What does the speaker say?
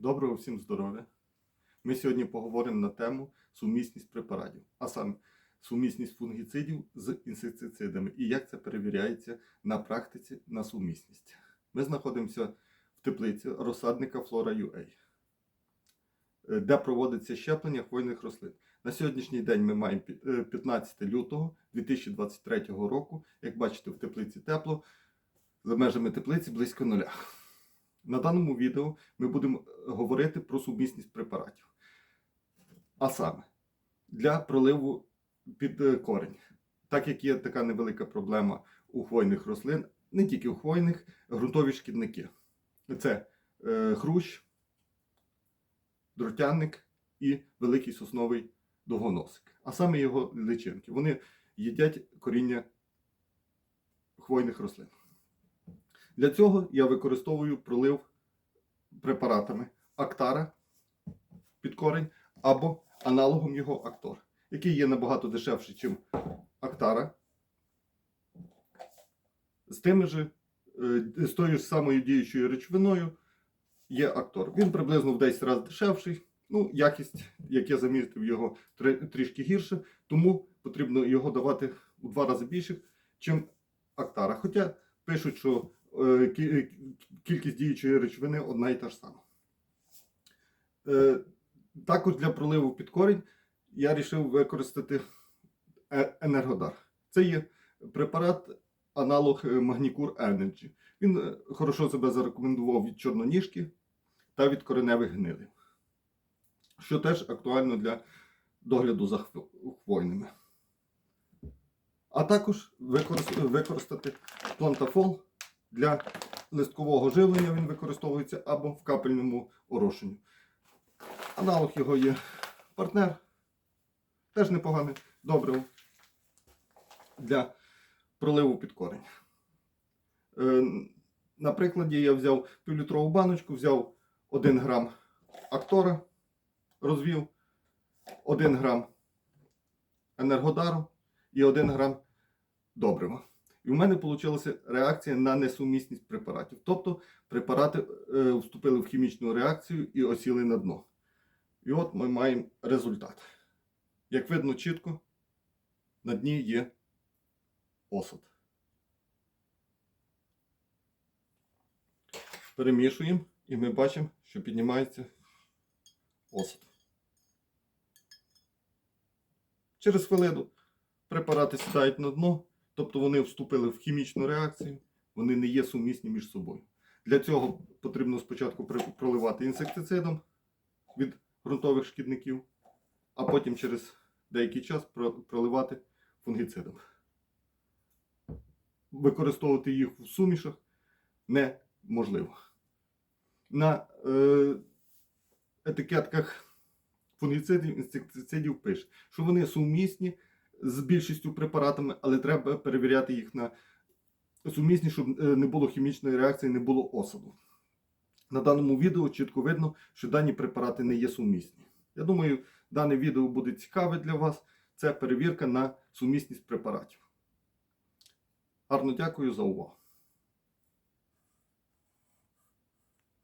Доброго всім здоров'я. Ми сьогодні поговоримо на тему сумісність препаратів, а саме сумісність фунгіцидів з інсектицидами і як це перевіряється на практиці на сумісність. Ми знаходимося в теплиці розсадника Flora UA, е, де проводиться щеплення хвойних рослин. На сьогоднішній день ми маємо е, 15 лютого 2023 року. Як бачите, в теплиці тепло, за межами теплиці близько нуля. На даному відео ми будемо говорити про сумісність препаратів. А саме для проливу під е, корінь. Так як є така невелика проблема у хвойних рослин, не тільки у хвойних, ґрунтові шкідники. Це е, хрущ, дротянник і великий сосновий довгоносик. А саме його личинки. Вони їдять коріння хвойних рослин. Для цього я використовую пролив препаратами Актара під корень або аналогом його Актор, який є набагато дешевший, ніж Актара. З тими же, е, з тою ж самою діючою речовиною є Актор. Він приблизно в 10 разів дешевший. Ну, якість, як я замітив, його трішки гірше, тому потрібно його давати у два рази більше, ніж Актара. Хоча пишуть, що кількість діючої речовини одна і та ж сама. Е, Також для проливу під корінь я вирішив використати е- енергодар. Це є препарат аналог е, Magnicure Energy. Він е, хорошо себе зарекомендував від чорноніжки та від кореневих гнилів, що теж актуально для догляду за хвойними. А також використати плантафол для листкового живлення він використовується або в капельному орошенні. Аналог його є партнер. Теж непоганий, добре для проливу під корень. Е, На прикладі я взяв півлітрову баночку, взяв 1 грам актора, розвів, 1 грам енергодару і 1 грам добрива. І в мене вийшла реакція на несумісність препаратів. Тобто препарати е, вступили в хімічну реакцію і осіли на дно. І от ми маємо результат. Як видно чітко, на дні є осад. Перемішуємо і ми бачимо, що піднімається осад. Через хвилину препарати сідають на дно, тобто вони вступили в хімічну реакцію, вони не є сумісні між собою. Для цього потрібно спочатку проливати інсектицидом від ґрунтових шкідників, а потім через деякий час проливати фунгіцидом. Використовувати їх в сумішах неможливо. На е, етикетках фунгіцидів, інсектицидів пише, що вони сумісні з більшістю препаратами, але треба перевіряти їх на сумісні, щоб е, не було хімічної реакції, не було осаду. На даному відео чітко видно, що дані препарати не є сумісні. Я думаю, дане відео буде цікаве для вас. Це перевірка на сумісність препаратів. Гарно дякую за увагу.